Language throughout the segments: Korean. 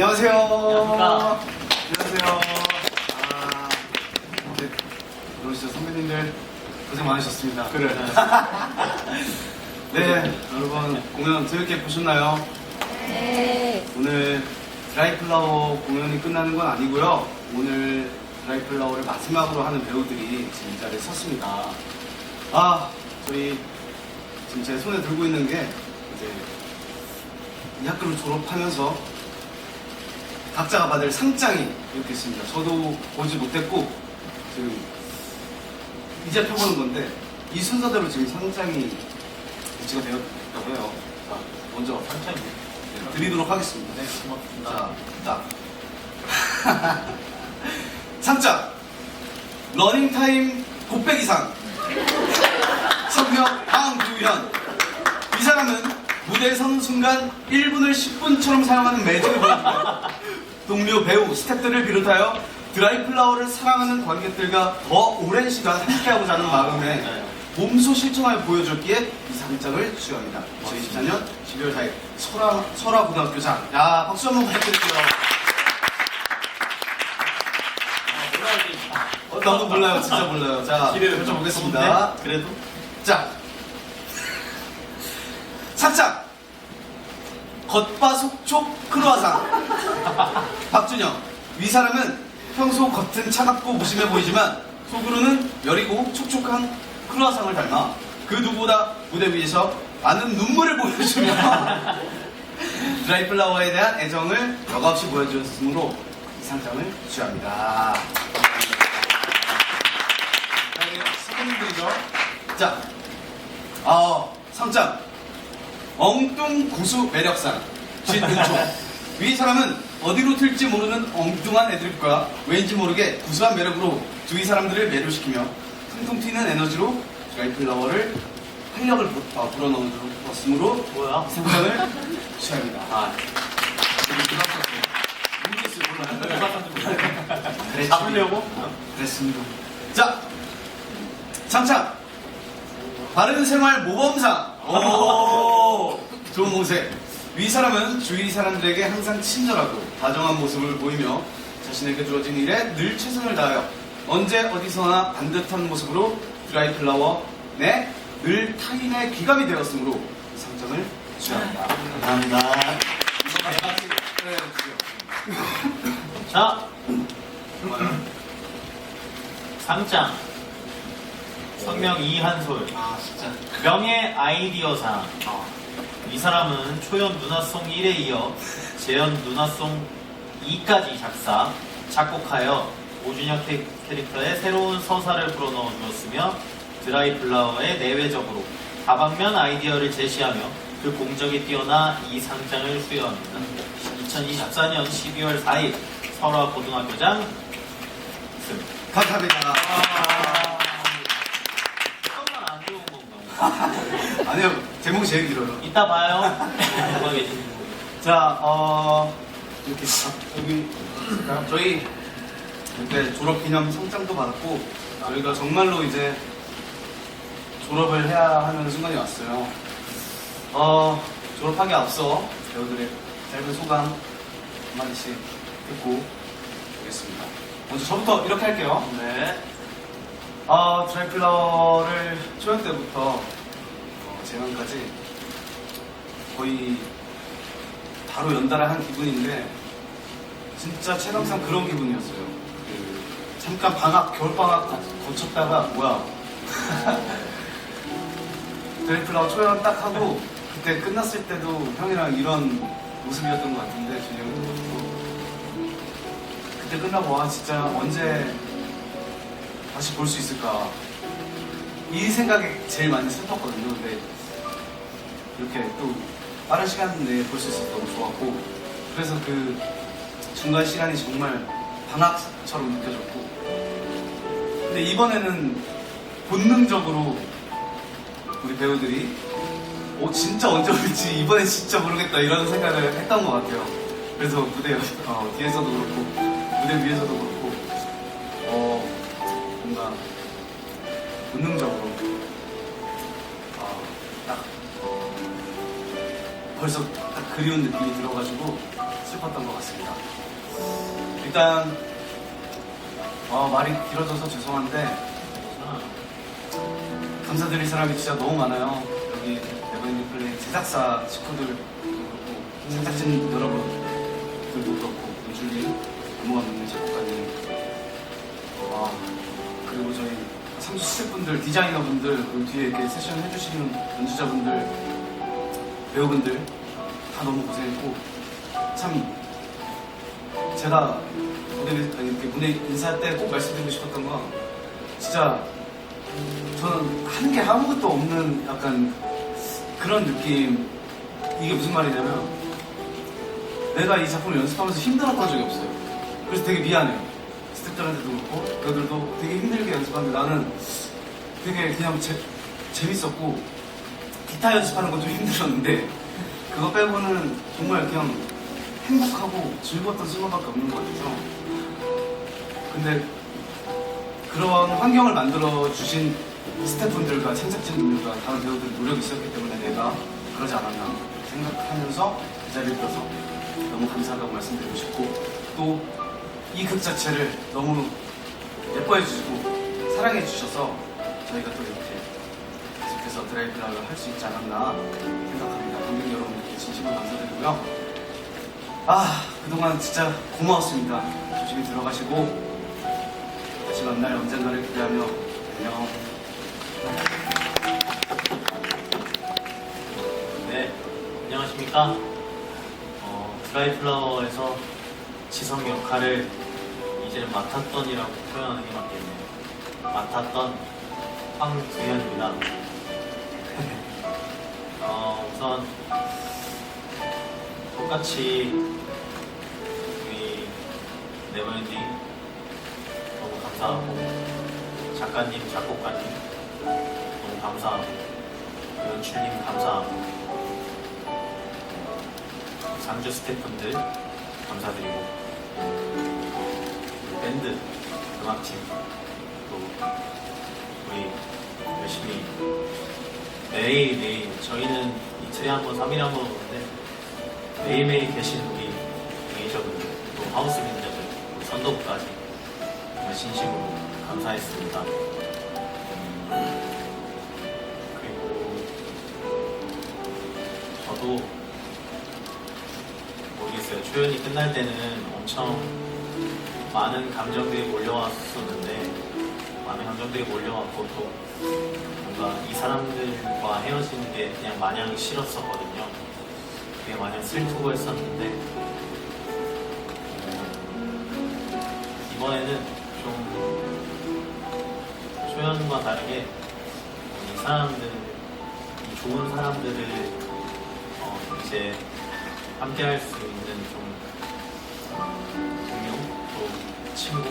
안녕하세요. 안녕하세요. 아, 네, 그러시죠 선배님들 고생 많으셨습니다. 그래. 네, 여러분 공연 재밌게 보셨나요? 네. 오늘 드라이플라워 공연이 끝나는 건 아니고요. 오늘 드라이플라워를 마지막으로 하는 배우들이 지금 이 자리에 섰습니다. 아, 저희 지금 제 손에 들고 있는 게 이제 이 학교를 졸업하면서 각자가 받을 상장이 이렇게 있습니다. 저도 보지 못했고 지금 이제 펴보는 건데 이 순서대로 지금 상장이 배치가 되었다고 해요. 자, 먼저. 네, 드리도록 하겠습니다. 네, 고맙습니다. 자, 자. 상장 러닝타임 곱빼기상 성명 황두현 이 사람은 무대에 선 순간 1분을 10분처럼 사용하는 매직을 보여주고 동료 배우 스태프들을 비롯하여 드라이플라워를 사랑하는 관객들과 더 오랜 시간 함께하고자 하는 마음에 몸소 실천하여 보여줬기에 이 상장을 수여합니다. 2024년 12월 4일 설화, 설화 고등학교장 야 박수 한번 부탁드릴게요. 어, 나도 몰라요. 진짜 몰라요. 자, 기대를 펼쳐보겠습니다. 그래도 자, 상장 겉바 속촉 크루아상. 박준영 이 사람은 평소 겉은 차갑고 무심해 보이지만 속으로는 여리고 촉촉한 크루아상을 닮아 그 누구보다 무대 위에서 많은 눈물을 보여주며 드라이플라워에 대한 애정을 격없이 보여주었으므로 이 상장을 수여합니다. 자, 어, 상장 엉뚱 구수 매력상 진은총 위 사람은 어디로 튈지 모르는 엉뚱한 애들과 왠지 모르게 구수한 매력으로 주위 사람들을 매료시키며 퉁퉁 튀는 에너지로 드라이플라워를 활력을 불- 어, 불어넣었으므로 뭐야? 상장을 수여합니다. 아, 모르겠어요. 몰라요. 누가 상장 그랬지. 잡으려고? 그랬습니다. 자, 상창 바른 생활 모범상. 오, 좋은 모색. 위 사람은 주위 사람들에게 항상 친절하고 다정한 모습을 보이며 자신에게 주어진 일에 늘 최선을 다하여 언제 어디서나 반듯한 모습으로 드라이 플라워 내늘 타인의 귀감이 되었으므로 이 상장을 수여합니다. 감사합니다. 자, 상장. 성명 이한솔. 아, 진짜. 명예 아이디어상. 아. 이 사람은 초연 누나송 1에 이어 재연 누나송 2까지 작사, 작곡하여 오준혁 캐- 캐릭터의 새로운 서사를 불어넣어 주었으며 드라이 플라워의 내외적으로 다방면 아이디어를 제시하며 그 공적이 뛰어나 이 상장을 수여합니다. 2024년 12월 4일 설화 고등학교장 승. 감사합니다. 조금만 안 좋은 건가요? 아니요, 제목이 제일 길어요. 이따 봐요. 자, 어, 이렇게, 아, 여기, 있을까요? 저희, 이렇게 졸업 기념 상장도 받았고, 저희가 정말로 이제 졸업을 해야 하는 순간이 왔어요. 어, 졸업하기 앞서 배우들의 짧은 소감 한마디씩 듣고 오겠습니다. 먼저 저부터 이렇게 할게요. 네. 아, 드라이플라워를 초연 때부터 어, 재난까지 거의 바로 연달아 한 기분인데 진짜 체감상 그런 기분이었어요. 그 잠깐 방학, 겨울 방학 거- 거쳤다가 뭐야 드라이플라워 초연 딱 하고 그때 끝났을 때도 형이랑 이런 모습이었던 것 같은데 준영도 그때 끝나고 와 진짜 언제 다시 볼 수 있을까? 이 생각에 제일 많이 슬펐거든요. 근데 이렇게 또 빠른 시간 내에 볼 수 있어서 너무 좋았고 그래서 그 중간 시간이 정말 방학처럼 느껴졌고 근데 이번에는 본능적으로 우리 배우들이 어 진짜 언제 올지 이번엔 진짜 모르겠다 이런 생각을 했던 것 같아요. 그래서 무대 어, 뒤에서도 그렇고 무대 위에서도 그렇고 본능적으로 어, 딱 벌써 딱 그리운 느낌이 들어가지고 슬펐던 것 같습니다. 일단 어, 말이 길어져서 죄송한데 감사드릴 사람이 진짜 너무 많아요. 여기 네버엔딩 플레이 제작사 식구들 그렇고 제작진 여러분들도 그렇고 우주님, 있는 작곡가님, 아, 그리고 저희 스태프분들, 디자이너분들, 그리고 뒤에 이렇게 세션 해주시는 연주자분들, 배우분들 다 너무 고생했고 참 제가 무대 이렇게 무대 인사할 때꼭 말씀드리고 싶었던 건 진짜 저는 한게 아무것도 없는 약간 그런 느낌. 이게 무슨 말이냐면 내가 이 작품을 연습하면서 힘들었던 적이 없어요. 그래서 되게 미안해요 스태프들한테도 그렇고 배우들도 되게 힘들게 연습하는데 나는 되게 그냥 재, 재밌었고 기타 연습하는 건 좀 힘들었는데 그거 빼고는 정말 그냥 행복하고 즐거웠던 순간밖에 없는 것 같아서. 근데 그런 환경을 만들어 주신 스태프분들과 제작진분들과 다른 배우들 노력이 있었기 때문에 내가 그러지 않았나 생각하면서 이 자리에 들어서 너무 감사하다고 말씀드리고 싶고 또 이 극 자체를 너무 예뻐해 주시고 사랑해 주셔서 저희가 또 이렇게 계속해서 드라이브를 할수 있지 않았나 생각합니다. 관객 여러분들께 진심으로 감사드리고요. 아 그동안 진짜 고마웠습니다. 조심히 들어가시고 다시 만날 언젠가를 기대하며 안녕. 네, 안녕하십니까. 어, 드라이플라워에서 지성 역할을 이제는 맡았던이라고 표현하는 게 맞겠네요. 맡았던 황두현입니다. 어, 우선 똑같이 우리 네버엔딩 너무 감사하고 작가님, 작곡가님 너무 감사하고 연출님 감사하고 상주 스태프분들 감사드리고 밴드 음악팀 또 우리 열심히 매일 매일 저희는 이틀에 한 번, 3일에 한 번 오는데 매일매일 계신 우리 매니저분들 또 하우스 또 선도부까지 정말 진심으로 감사했습니다. 초연이 끝날 때는 엄청 많은 감정들이 몰려왔었는데 많은 감정들이 몰려왔고 또 뭔가 이 사람들과 헤어지는 게 그냥 마냥 싫었었거든요. 그게 마냥 슬프고 했었는데 음, 이번에는 좀 초연과 다르게 이 사람들, 이 좋은 사람들을 어, 이제 함께 할 수 있는 좀 동료, 또 친구,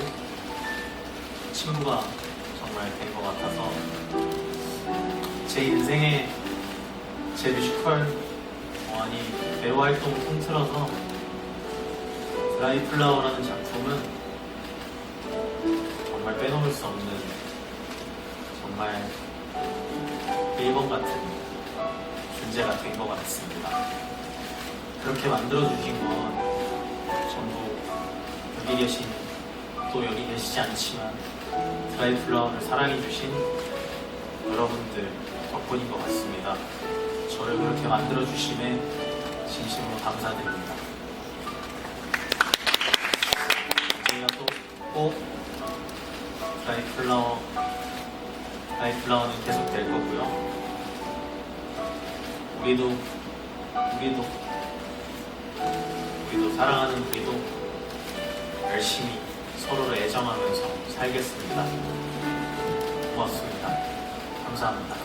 친구가 정말 된 것 같아서 제 인생의 제 뮤지컬, 어, 아니 배우 활동 통틀어서 드라이플라워라는 작품은 정말 빼놓을 수 없는 정말 1번 같은 존재가 된 것 같습니다. 그렇게 만들어 주신 건 전부 여기 계신 또 여기 계시지 않지만 드라이 플라워를 사랑해 주신 여러분들 덕분인 것 같습니다. 저를 그렇게 만들어 주심에 진심으로 감사드립니다. 저희가 또꼭 드라이 플라워 드라이 플라워는 계속 될 거고요. 우리도 우리도 사랑하는 우리도 열심히 서로를 애정하면서 살겠습니다. 고맙습니다. 감사합니다.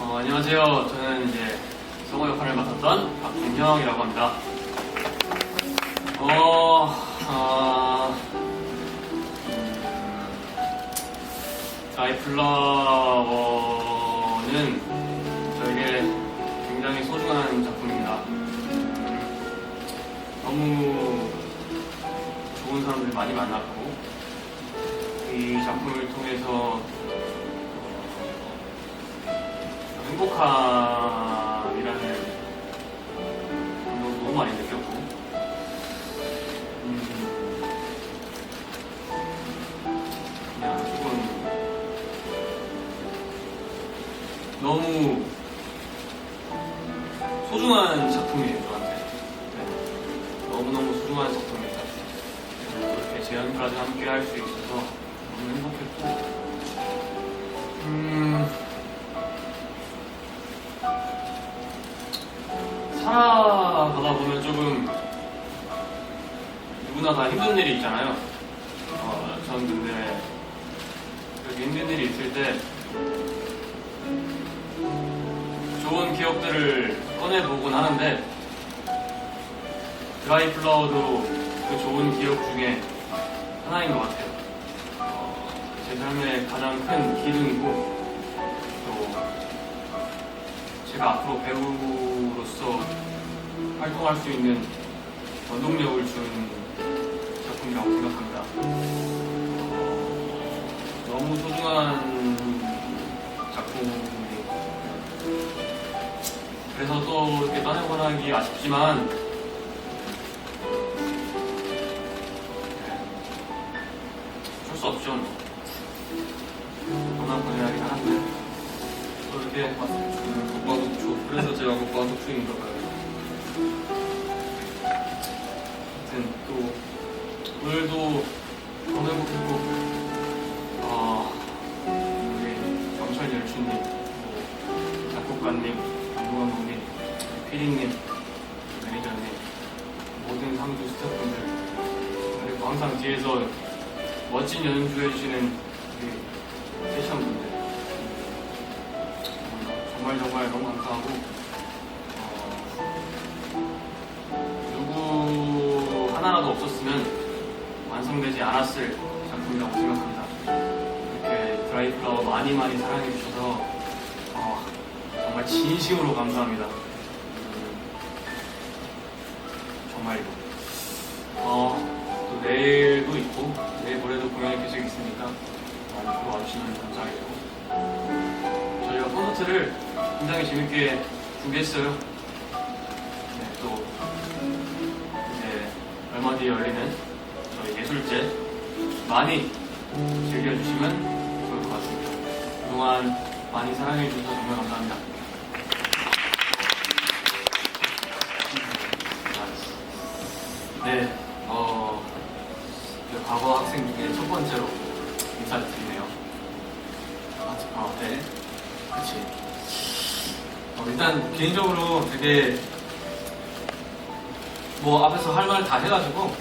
어, 안녕하세요. 저는 이제 성우 역할을 맡았던 박준형이라고 합니다. 어, 아, 음, 드라이플라워는 저에게 굉장히 소중한. 음, 너무 좋은 사람들 많이 만났고 이 작품을 통해서 행복함이라는 감정 너무 많이 느꼈고 음, 그냥 조금 너무 소중한 재현까지 함께 할 수 있어서 너무 행복했고, 음, 살아가다 보면 조금 누구나 다 힘든 일이 있잖아요. 어, 전 근데 그렇게 힘든 일이 있을 때 좋은 기억들을 꺼내보곤 하는데 드라이 플라워도 그 좋은 기억 중에 하나인 것 같아요. 어, 제 삶의 가장 큰 기둥이고 또 제가 앞으로 배우로서 활동할 수 있는 원동력을 준 작품이라고 생각합니다. 어, 너무 소중한 작품이고 그래서 또 이렇게 떠내고 나기 아쉽지만 없죠. 워낙 보내야긴 하는데 또 이렇게 국가독초 그래서 제가 국가독초인가 봐요. 하여튼 또 오늘도 너무 행복했고 어, 우리 정철 열추님 뭐 작곡가님 감독감독님 피디님 매니저님 모든 상주 스태프분들 그리고 항상 뒤에서 멋진 연주해주시는 우리 세션 분들 정말 정말 너무 감사하고 어, 누구 하나라도 없었으면 완성되지 않았을 작품이라고 생각합니다. 이렇게 드라이플라워 많이 많이 사랑해 주셔서 어, 정말 진심으로 감사합니다. 음, 정말로. 어, 또 내일도 있고 모레도 공연이 계속 있으니까 많이 보러 와주시면 감사하겠고 저희가 콘서트를 굉장히 재밌게 준비했어요. 네, 또 이제 얼마 뒤에 열리는 저희 예술제 많이 즐겨주시면 좋을 것 같습니다. 그동안 많이 사랑해주셔서 정말 감사합니다. 네, 인사를 드리네요. 아, 네. 그치. 어, 일단 개인적으로 되게 뭐 앞에서 할말다 해가지고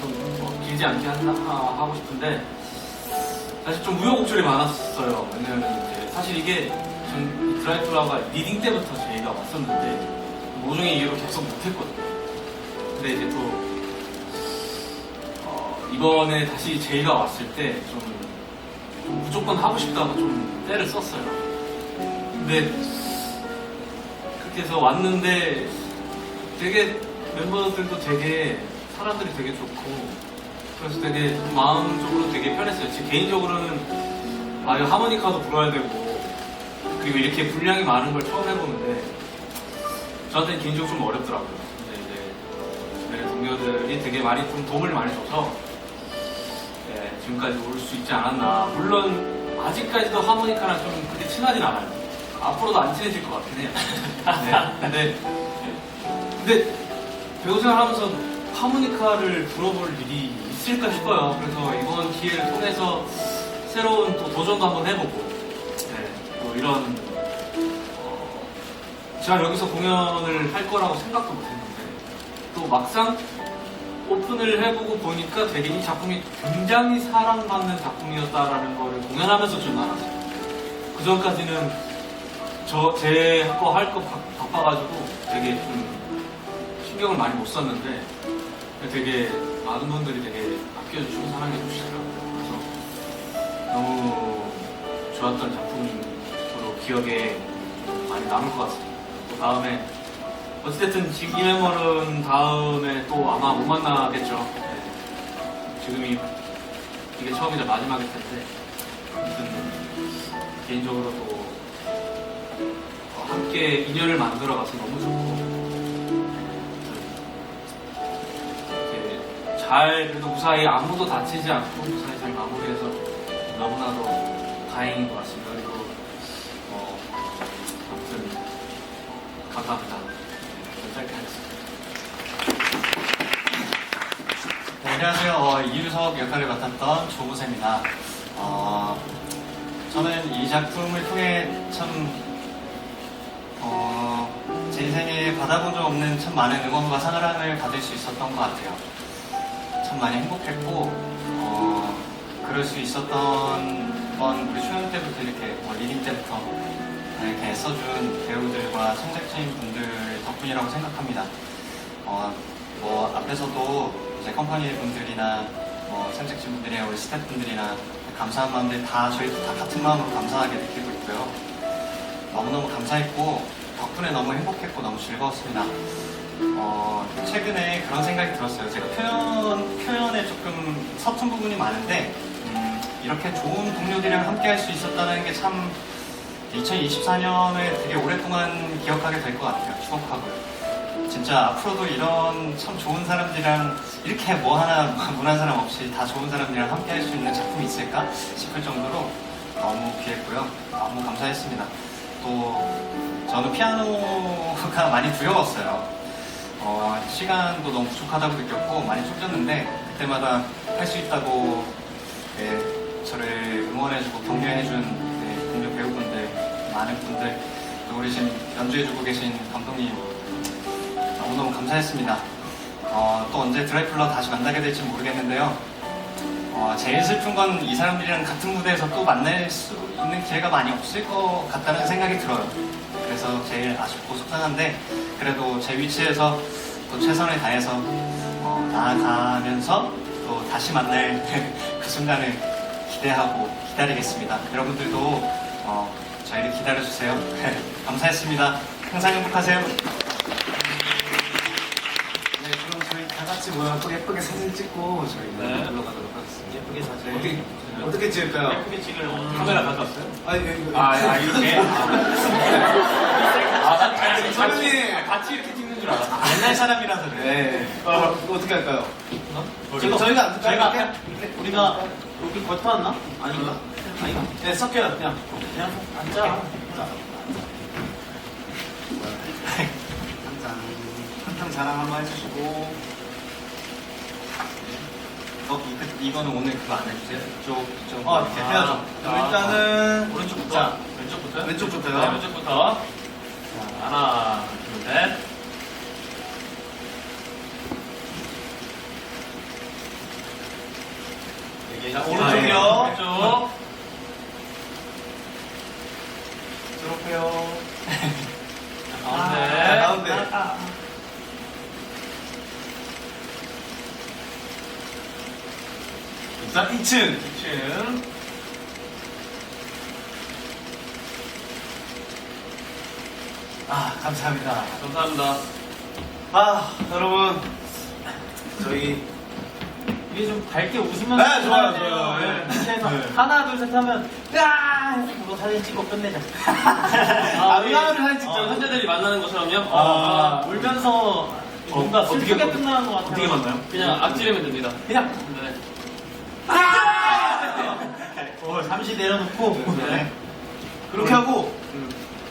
좀 뭐 길지 않게 한다, 하- 하고 싶은데 사실 좀 우여곡절이 많았어요. 왜냐면 이제 사실 이게 전 드라이프라가 리딩 때부터 제의가 왔었는데 모종의 이유로 계속 못했거든요. 근데 이제 또 어, 이번에 다시 제의가 왔을 때 좀 무조건 하고 싶다고 좀 때를 썼어요. 근데 그렇게 해서 왔는데 되게 멤버들도 되게 사람들이 되게 좋고 그래서 되게 마음적으로 되게 편했어요. 제 개인적으로는 아, 이거 하모니카도 불어야 되고 그리고 이렇게 분량이 많은 걸 처음 해보는데 저한테는 개인적으로 좀 어렵더라고요. 근데 이제 동료들이 되게 많이 좀 도움을 많이 줘서 네, 지금까지 올 수 있지 않았나. 물론 아직까지도 하모니카랑 좀 그렇게 친하진 않아요. 앞으로도 안 친해질 것 같긴 해요. 네, 근데 근데 배우 생활하면서 하모니카를 불어볼 일이 있을까 싶어요. 그래서 이번 기회를 통해서 새로운 또 도전도 한번 해보고 네, 또 이런 어, 제가 여기서 공연을 할 거라고 생각도 못했는데 또 막상 오픈을 해보고 보니까 되게 이 작품이 굉장히 사랑받는 작품이었다라는 거를 공연하면서 좀 알았어요. 그 전까지는 저 제 거 할 거 바빠가지고 되게 좀 신경을 많이 못 썼는데 되게 많은 분들이 되게 아껴주시고 사랑해 주시더라고요. 그래서 너무 좋았던 작품으로 기억에 좀 많이 남을 것 같습니다. 또 다음에 어찌됐든 지금 이 멤버는 다음에 또 아마 못 만나겠죠. 네. 지금이 이게 처음이자 마지막일 텐데 개인적으로도 어, 함께 인연을 만들어가서 너무 좋고 잘 그래도 무사히 아무도 다치지 않고 무사히 잘 마무리해서 너무나도 다행인 것 같습니다. 그리고 어, 아무튼 감사합니다. 짧게 하겠습니다. 네, 안녕하세요. 어, 이유석 역할을 맡았던 조무세입니다. 어, 저는 이 작품을 통해 참, 어, 제 인생에 받아본 적 없는 참 많은 응원과 사랑을 받을 수 있었던 것 같아요. 참 많이 행복했고, 어, 그럴 수 있었던 건 우리 초연 때부터 이렇게, 뭐 리딩 때부터 이렇게 애써준 배우들과 창작진 분들 덕분이라고 생각합니다. 어, 뭐 앞에서도 컴퍼니 분들이나 뭐 창작진 분들이나 우리 스태프분들이나 감사한 마음들 다 저희도 다 같은 마음으로 감사하게 느끼고 있고요. 너무너무 감사했고 덕분에 너무 행복했고 너무 즐거웠습니다. 어, 최근에 그런 생각이 들었어요. 제가 표현, 표현에 조금 서툰 부분이 많은데 음, 이렇게 좋은 동료들이랑 함께 할 수 있었다는 게 참 2024년을 되게 오랫동안 기억하게 될 것 같아요. 추억하고요. 진짜 앞으로도 이런 참 좋은 사람들이랑 이렇게 뭐 하나 문한 사람 없이 다 좋은 사람들이랑 함께 할 수 있는 작품이 있을까 싶을 정도로 너무 귀했고요. 너무 감사했습니다. 또 저는 피아노가 많이 두려웠어요. 어, 시간도 너무 부족하다고 느꼈고 많이 쫓겼는데 그때마다 할 수 있다고 네, 저를 응원해주고 격려해준 네, 동료 배우분들 많은 분들 또 우리 지금 연주해주고 계신 감독님 너무너무 감사했습니다. 어, 또 언제 드라이플러 다시 만나게 될지 모르겠는데요. 어, 제일 슬픈 건 이 사람들이랑 같은 무대에서 또 만날 수 있는 기회가 많이 없을 것 같다는 생각이 들어요. 그래서 제일 아쉽고 속상한데 그래도 제 위치에서 또 최선을 다해서 어, 나아가면서 또 다시 만날 그 순간을 기대하고 기다리겠습니다. 여러분들도 어, 저희를 기다려주세요. 감사했습니다. 항상 행복하세요. 네, 그럼 저희 다 같이 모여서 예쁘게 사진 찍고 저희는 네. 올라가도록 하겠습니다. 예쁘게 사진. 어떻게, 어떻게 찍을까요? 예쁘게 찍을 카메라 가져왔어요? 아니, 이거- 아, 아 이렇게? 아, 난 같이, 선생님! 같이 이렇게 찍는 줄 알았어. 옛날 사람이라서 그래. 네. 어, 이거 어떻게 할까요? 어? 저희가, 저희가 안 저희가 이렇게? 앞에 우리가 여기 걸터왔나? 아닌가? 아닌가? 네, 섞여요, 그냥. 그냥 앉아. 한장 한탕 자랑 한번 해주시고. 어, 이, 이거는 오늘 그거 안 해주세요? 이쪽, 이쪽. 어, 이렇게 해야죠. 그럼 아. 일단은. 오른쪽부터. 자, 왼쪽부터요? 왼쪽부터요. 네, 왼쪽부터. 자, 하나, 둘, 셋. 자, 아, 오른쪽이요. 네, 왼쪽. 들어오세요. 가운데. 아, 가운데. 자, 2층. 2층. 아, 감사합니다. 감사합니다. 아, 여러분. 저희. 이게 좀 밝게 웃으면서 네, 좋아요. 좋아요. 네. 이렇게 해서 네. 하나 둘 셋 하면 야 해서 그거 사진 찍고 끝내자. 아, 우리- 음악을 사진 찍자고? 어, 현재들이 만나는 것처럼요? 아, 아, 울면서 뭔가 어 떻게 슬프게 만- 끝나는 것 같아요. 어떻게 만나요? 그냥 악지르면 됩니다. 그냥 네. 어, 잠시 내려놓고 네. 그렇게 하고,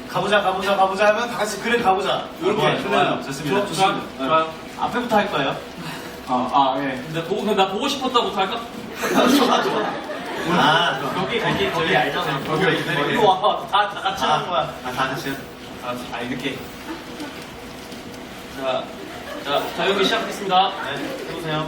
가보자, 가보자, 가보자 하면 다 같이 그래, 가보자. 이렇게. 아, 좋아요. 좋습니다. 좋아, 좋아, 좋아요. 앞에부터 할 거예요. 아, 아, 예. 근데 보고, 나 보고 싶었다부터 할까? 아 여기 거기 거기 알잖아. 거기, 거기, 거기. 이거 와. 다, 다 같이 하는 거야. 아, 다 같이요? 아, 아 이렇게. 자, 자, 자, 여기 시작하겠습니다. 네, 해보세요.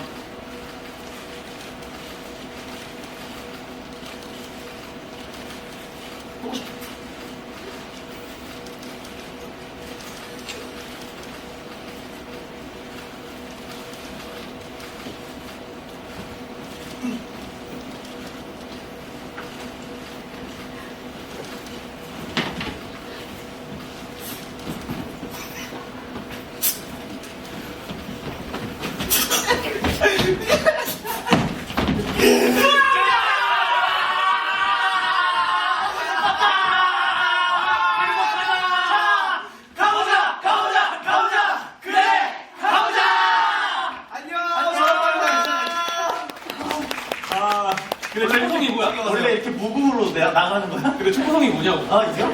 나가는 거야? 근데 초보성이 뭐냐고. 아 이제요?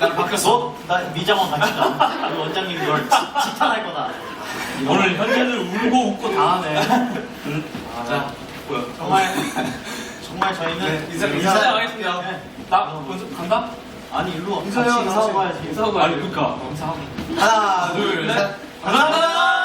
난 바뀌었어. 너? 나 미장원 같이 가. 우리 원장님 널 지- 지탄할 거다. 오늘 현재는 울고 웃고 다 하네. 자, 뭐야? 정말 정말 저희는 네, 인사- 인사- 인사하겠습니다. 나 먼저 간다? 아니 일로 와. 인사해요, 같이 인사하고 가야지. 인사하고 아니 그니까. 인사하고. 하나, 둘, 둘, 셋. 셋. 감사합니다.